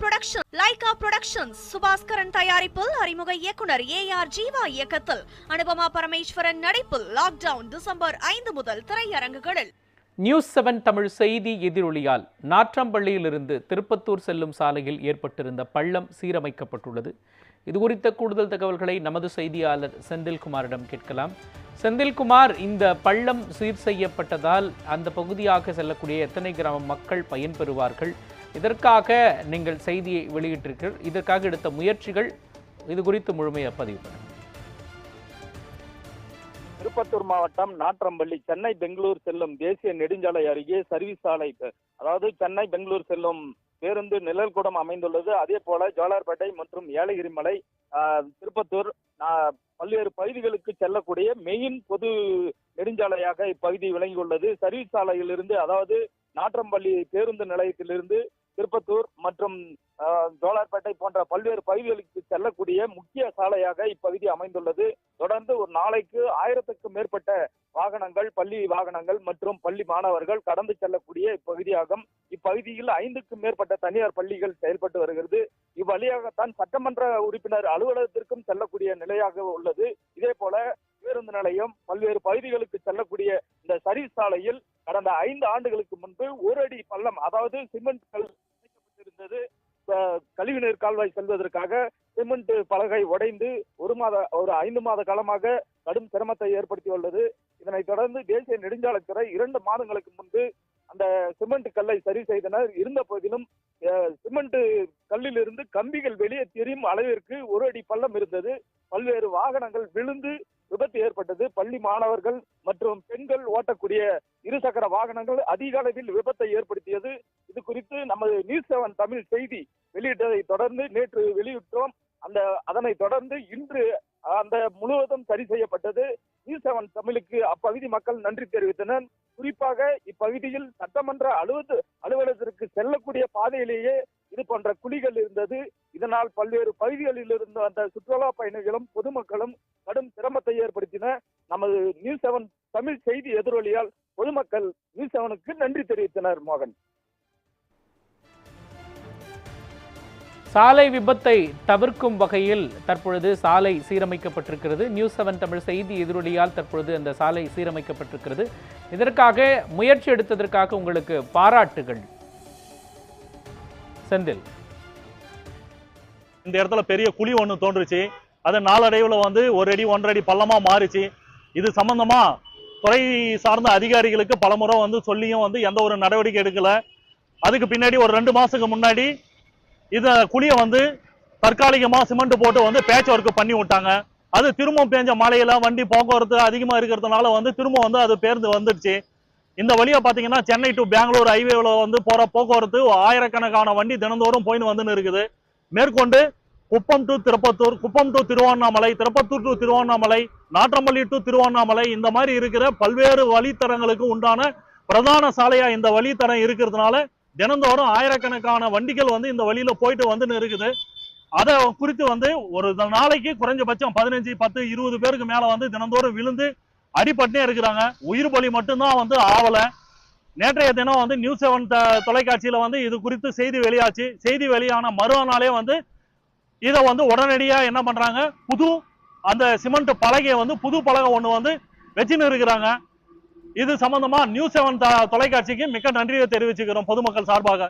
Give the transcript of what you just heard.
Production Lyca productions Subaskaran தயாரிப்பில் அறிமுக இயக்குனர் ஏ ஆர் ஜீவா இயக்கத்தில் அனுபமா பரமேஸ்வரன் நடிப்பில் லாக்டவுன் டிசம்பர் ஐந்து முதல் திரையரங்குகளில். நியூஸ் செவன் தமிழ் செய்தி எதிரொலியால் நாற்றம்பள்ளியிலிருந்து திருப்பத்தூர் செல்லும் சாலையில் ஏற்பட்டிருந்த பள்ளம் சீரமைக்கப்பட்டுள்ளது. இது குறித்த கூடுதல் தகவல்களை நமது செய்தியாளர் செந்தில்குமாரிடம் கேட்கலாம். செந்தில்குமார் இந்த பள்ளம் சீர் செய்யப்பட்டதால் அந்த பகுதியாக செல்லக்கூடிய எத்தனை கிராம மக்கள் பயன்பெறுவார்கள்? இதற்காக நீங்கள் செய்தியை வெளியிட்டிருக்கீர்கள் இதற்காக எடுத்த முயற்சிகள் இது குறித்து முழுமையாக பதிவு பண்ணுங்கள். திருப்பத்தூர் மாவட்டம் நாற்றம்பள்ளி சென்னை பெங்களூர் செல்லும் தேசிய நெடுஞ்சாலை அருகே சர்வீஸ் சாலை அதாவது சென்னை பெங்களூர் செல்லும் பேருந்து நிழல்குடம் அமைந்துள்ளது. அதே போல ஜோலார்பேட்டை மற்றும் ஏலகிரி மலை திருப்பத்தூர் பல்வேறு பகுதிகளுக்கு செல்லக்கூடிய மெயின் பொது நெடுஞ்சாலையாக இப்பகுதி விளங்கியுள்ளது. சர்வீஸ் சாலையிலிருந்து அதாவது நாற்றம்பள்ளி பேருந்து நிலையத்திலிருந்து திருப்பத்தூர் மற்றும் ஜோலார்பேட்டை போன்ற பல்வேறு பகுதிகளுக்கு செல்லக்கூடிய முக்கிய சாலையாக இப்பகுதி அமைந்துள்ளது. தொடர்ந்து ஒரு நாளைக்கு ஆயிரத்துக்கும் மேற்பட்ட வாகனங்கள் பள்ளி வாகனங்கள் மற்றும் பள்ளி மாணவர்கள் கடந்து செல்லக்கூடிய இப்பகுதியாகும். இப்பகுதியில் ஐந்துக்கும் மேற்பட்ட தனியார் பள்ளிகள் செயல்பட்டு வருகிறது. இவ்வழியாகத்தான் சட்டமன்ற உறுப்பினர் அலுவலகத்திற்கும் செல்லக்கூடிய நிலையாக உள்ளது. இதே போல பேருந்து நிலையம் பல்வேறு பகுதிகளுக்கு செல்லக்கூடிய இந்த சரி சாலையில் கடந்த ஐந்து ஆண்டுகளுக்கு முன்பு ஒரு அடி பள்ளம் அதாவது சிமெண்ட் கழிவுநீர் கால்வாய் செல்வதற்காக சிமெண்ட் பலகை உடைந்து ஒரு மாத ஒரு ஐந்து மாத காலமாக கடும் சிரமத்தை ஏற்படுத்தியுள்ளது இதனைத் தொடர்ந்து தேசிய நெடுஞ்சாலைத்துறை இரண்டு மாதங்களுக்கு முன்பு அந்த சிமெண்ட் கல்லை சரி செய்தனர். இருந்த போதிலும் அஹ், சிமெண்ட் கல்லிலிருந்து கம்பிகள் வெளியே தெரியும் அளவிற்கு ஒரு அடி பள்ளம் இருந்தது. பல்வேறு வாகனங்கள் விழுந்து விபத்து ஏற்பட்டது. பள்ளி மாணவர்கள் மற்றும் பெண்கள் ஓட்டக்கூடிய இருசக்கர வாகனங்கள் அதிக அளவில் விபத்தை ஏற்படுத்தியது. இது குறித்து நமது நியூஸ் செவன் தமிழ் செய்தி வெளியிட்டதை தொடர்ந்து நேற்று வெளியிட்டோம். அந்த அதனை தொடர்ந்து இன்று அந்த முழுவதும் சரி செய்யப்பட்டது. நியூஸ் செவன் தமிழுக்கு அப்பகுதி மக்கள் நன்றி தெரிவித்தனர். குறிப்பாக இப்பகுதியில் சட்டமன்ற அலுவலக அலுவலகத்திற்கு செல்லக்கூடிய பாதையிலேயே இது போன்ற குழிகள் இருந்தது. இதனால் பல்வேறு பகுதிகளில் இருந்த அந்த சுற்றுலா பயணிகளும் பொதுமக்களும் கடும் சிரமத்தை ஏற்படுத்தின. நமது நியூஸ் செவன் தமிழ் செய்தி எதிரொலியால் பொதுமக்கள் நியூஸ் செவனுக்கு நன்றி தெரிவித்தனர் மோகன். சாலை விபத்தை தவிர்க்கும் வகையில் தற்பொழுது சாலை சீரமைக்கப்பட்டிருக்கிறது. நியூஸ் செவன் தமிழ் செய்தி எதிரொலியால் தற்பொழுது அந்த சாலை சீரமைக்கப்பட்டிருக்கிறது. இதற்காக முயற்சி எடுத்ததற்காக உங்களுக்கு பாராட்டுகள். செந்தில். இந்த இடத்துல பெரிய குழி ஒன்று தோன்றுச்சு. அது நாளடைவில் வந்து ஒரு அடி ஒன்றரை அடி பள்ளமாக மாறிச்சு. இது சம்பந்தமா துறை சார்ந்த அதிகாரிகளுக்கு பலமுறை வந்து சொல்லியும் வந்து எந்த ஒரு நடவடிக்கை எடுக்கல. அதுக்கு பின்னாடி ஒரு ரெண்டு மாசத்துக்கு முன்னாடி இத குழியை வந்து தற்காலிகமாக சிமெண்ட் போட்டு வந்து பேட்ச் ஒர்க் பண்ணி விட்டாங்க. அது திரும்ப பேஞ்ச மழையில வண்டி போக்குவரத்து அதிகமாக இருக்கிறதுனால வந்து திரும்ப வந்து அது பேருந்து வந்துடுச்சு. இந்த வழியா பார்த்தீங்கன்னா சென்னை டு பெங்களூர் ஹைவேல வந்து போற போக்குவரத்து ஆயிரக்கணக்கான வண்டி தினந்தோறும் போயின்னு வந்துன்னு இருக்குது. மேற்கொண்டு Kuppam to Tirupattur Kuppam to Tiruvannamalai Tirupattur to Tiruvannamalai Natrampalli to Tiruvannamalai இந்த மாதிரி இருக்கிற பல்வேறு வழித்தடங்களுக்கு உண்டான பிரதான சாலையா இந்த வழித்தடம் இருக்கிறதுனால தினந்தோறும் ஆயிரக்கணக்கான வண்டிகள் வந்து இந்த வழியில போயிட்டு வந்துன்னு இருக்குது. அதை குறித்து வந்து ஒரு நாளைக்கு குறைஞ்சபட்சம் பதினஞ்சு பத்து இருபது பேருக்கு மேல வந்து தினந்தோறும் விழுந்து அடிபட்டே இருக்கிறாங்க. உயிர் பலி மட்டும்தான் வந்து ஆவல. நேற்றைய தினம் வந்து நியூஸ் செவன் தொலைக்காட்சியில வந்து இது குறித்து செய்தி வெளியாச்சு. செய்தி வெளியான மறுநாளே வந்து இதை வந்து உடனடியாக என்ன பண்றாங்க? புது அந்த சிமெண்ட் பலகையை வந்து புது பலகை ஒன்று வந்து வச்சுன்னு இருக்கிறாங்க. இது சம்பந்தமா நியூஸ் செவன் தொலைக்காட்சிக்கு மிக்க நன்றியை தெரிவிச்சுக்கிறோம் பொதுமக்கள் சார்பாக.